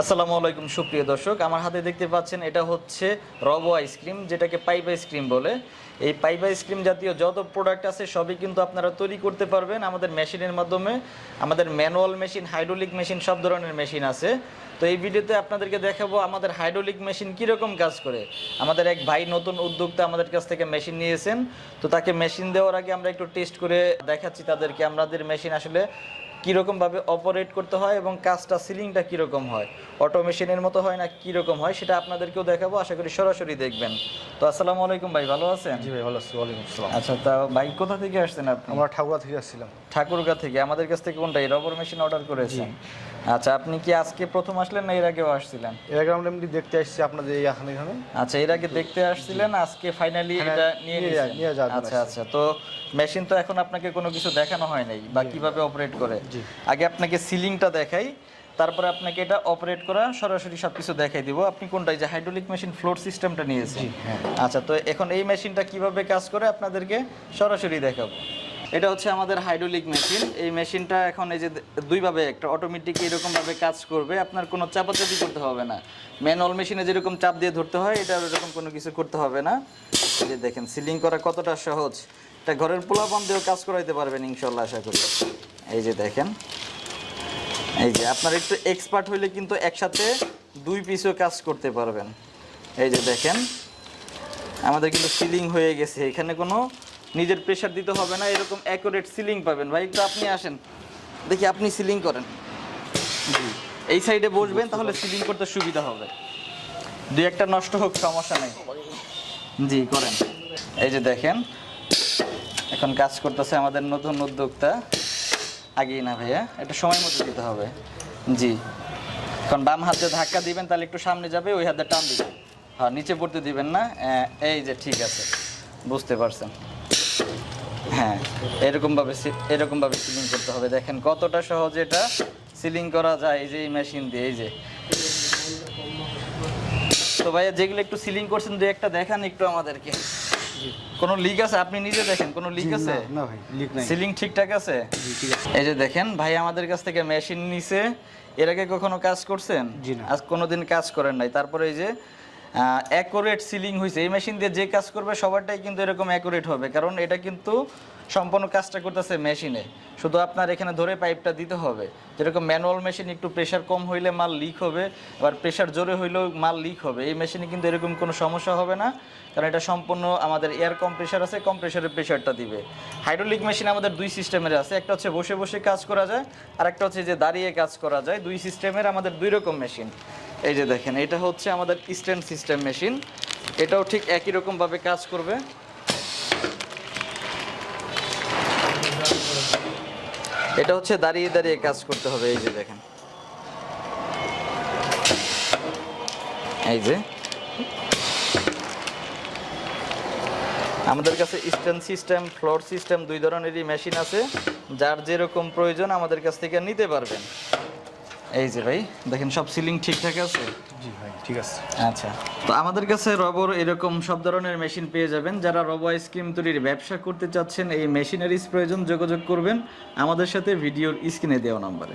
আসসালামু আলাইকুম, সুপ্রিয় দর্শক। আমার হাতে দেখতে পাচ্ছেন, এটা হচ্ছে রবো আইসক্রিম যেটাকে পাইপ আইসক্রিম বলে। এই পাইপ আইসক্রিম জাতীয় যত প্রোডাক্ট আছে, সবই কিন্তু আপনারা তৈরি করতে পারবেন আমাদের মেশিনের মাধ্যমে। আমাদের ম্যানুয়াল মেশিন হাইড্রোলিক মেশিন সব ধরনের মেশিন আছে। তো এই ভিডিওতে আপনাদেরকে দেখাবো আমাদের হাইড্রোলিক মেশিন কীরকম কাজ করে। আমাদের এক ভাই নতুন উদ্যোক্তা আমাদের কাছ থেকে মেশিন নিয়েছেন। তো তাকে মেশিন দেওয়ার আগে আমরা একটু টেস্ট করে দেখাচ্ছি তাদেরকে। আমাদের মেশিন আসলে কীরকমভাবে অপারেট করতে হয় এবং কাজটা সিলিংটা কীরকম হয়? অটোমেশনের মতো হয় না কীরকম হয়? সেটা আপনাদেরকেও দেখাবো আশা করি সরাসরি দেখবেন। তো আসসালামু আলাইকুম ভাই ভালো আছেন? জি ভাই ভালো আছি। ওয়ালাইকুম আসসালাম। আচ্ছা তা ভাই কোথা থেকে আসছেন আপনি? আমরা ঠাকুরা থেকে আসছিলাম। ঠাকুরগা থেকে। আমাদের কাছ থেকে কোনটা? এই রবার মেশিন অর্ডার করেছেন? আচ্ছা আপনি কি আজকে প্রথম আসলেন না এর আগেও আসছিলেন? এর আগে আমরা এমনি দেখতে আসছি আপনাদের এই এখানে এখানে। আচ্ছা এর আগে দেখতে আসছিলেন আজকে ফাইনালি এটা নিয়ে নিয়ে আচ্ছা আচ্ছা তো মেশিন তো এখন আপনাকে কোনো কিছু দেখানো হয় নাই বা কীভাবে অপারেট করে। আগে আপনাকে সিলিংটা দেখাই তারপরে আপনাকে এটা অপারেট করা সরাসরি সবকিছু দেখাই দিব। আপনি কোনটা যে হাইড্রোলিক মেশিন ফ্লোর সিস্টেমটা নিয়েছেন। হ্যাঁ। আচ্ছা তো এখন এই মেশিনটা কীভাবে কাজ করে আপনাদেরকে সরাসরি দেখাবো। এটা হচ্ছে আমাদের হাইড্রোলিক মেশিন এই মেশিনটা এখন এই যে দুইভাবে একটা অটোমেটিক এরকম ভাবে কাজ করবে। আপনার কোনো চাপাচাপি করতে হবে না। ম্যানুয়াল মেশিনে যেরকম চাপ দিয়ে ধরতে হয় এটা এরকম কোনো কিছু করতে হবে না। এই যে দেখেন সিলিং করা কতটা সহজ। এটা ঘরের পোলাপান দিয়েও কাজ করাইতে পারবেন ইনশাল্লাহ আশা করি। এই যে দেখেন। এই যে আপনার একটু এক্সপার্ট হইলে কিন্তু একসাথে দুই পিসও কাজ করতে পারবেন। এই যে দেখেন, আমাদের কিন্তু সিলিং হয়ে গেছে। এখানে কোনো নিজের প্রেশার দিতে হবে না, এরকম অ্যাকুরেট সিলিং পাবেন। ভাই, একটু আপনি আসেন। দেখি আপনি সিলিং করেন। এই সাইডে বসবেন, তাহলে সিলিং করতে সুবিধা হবে। দু একটা নষ্ট হোক, সমস্যা নেই। জি, করেন। এই যে দেখেন, এখন কাজ করতেছে আমাদের নতুন উদ্যোক্তা। আগেই না ভাইয়া এটা সময় মতো দিতে হবে। জি। কারণ বাম হাত ধাক্কা দিবেন, তাহলে একটু সামনে যাবে, ওই হাতে টান দিবেন। হ্যাঁ নিচে পড়তে দিবেন না এই যে ঠিক আছে। বুঝতে পারছেন? হ্যাঁ এরকমভাবে এরকমভাবে সিলিং করতে হবে। দেখেন কতটা সহজে এটা সিলিং করা যায়, এই যে এই মেশিন দিয়ে, এই যে। তো ভাইয়া, যেগুলো একটু সিলিং করছেন, দু একটা দেখান একটু আমাদেরকে। কোনো লিক আছে? আপনি নিজে দেখেন কোনো লিক আছে না, না ভাই লিক নাই। সিলিং ঠিকঠাক আছে? এই যে দেখেন ভাই আমাদের কাছ থেকে মেশিন নিছে। এর আগে কখনো কাজ করছেন? আজ কোনোদিন কাজ করেন নাই। তারপরে এই যে অ্যাকুরেট সিলিং হয়েছে এই মেশিন দিয়ে যে কাজ করবে, সবারটাই কিন্তু এরকম অ্যাকুরেট হবে। কারণ এটা কিন্তু সম্পূর্ণ কাজটা করতেছে মেশিনে শুধু আপনার এখানে ধরে পাইপটা দিতে হবে। যেরকম ম্যানুয়াল মেশিন একটু প্রেশার কম হইলে মাল লিক হবে। আবার প্রেশার জোরে হইলেও মাল লিক হবে। এই মেশিনে কিন্তু এরকম কোনো সমস্যা হবে না। কারণ এটা সম্পূর্ণ আমাদের এয়ার কম্প্রেসার আছে কম্প্রেসারের প্রেশারটা দিবে। হাইড্রোলিক মেশিন আমাদের দুই সিস্টেমের আছে। একটা হচ্ছে বসে বসে কাজ করা যায় আর একটা হচ্ছে যে দাঁড়িয়ে কাজ করা যায়। দুই সিস্টেমের আমাদের দুই রকম মেশিন এই যে দেখেন, এটা হচ্ছে আমাদের স্ট্যান্ড সিস্টেম মেশিন এটাও ঠিক একই রকমভাবে কাজ করবে। এটা হচ্ছে দাঁড়িয়ে দাঁড়িয়ে কাজ করতে হবে, এই যে দেখেন। এই যে। আমাদের কাছে স্ট্যান্ড সিস্টেম ফ্লোর সিস্টেম দুই ধরনেরই মেশিন আছে। যার যেরকম প্রয়োজন আমাদের কাছ থেকে নিতে পারবেন। এই যে ভাই দেখেন সব সিলিং ঠিকঠাক আছে? জি ভাই ঠিক আছে। আচ্ছা তো আমাদের কাছে রবর এরকম সব ধরনের মেশিন পেয়ে যাবেন। যারা রবো আইসক্রিম তৈরির ব্যবসা করতে চাচ্ছেন এই মেশিনারিজ প্রয়োজন যোগাযোগ করবেন। আমাদের সাথে ভিডিওর স্ক্রিনে দেওয়া নম্বরে।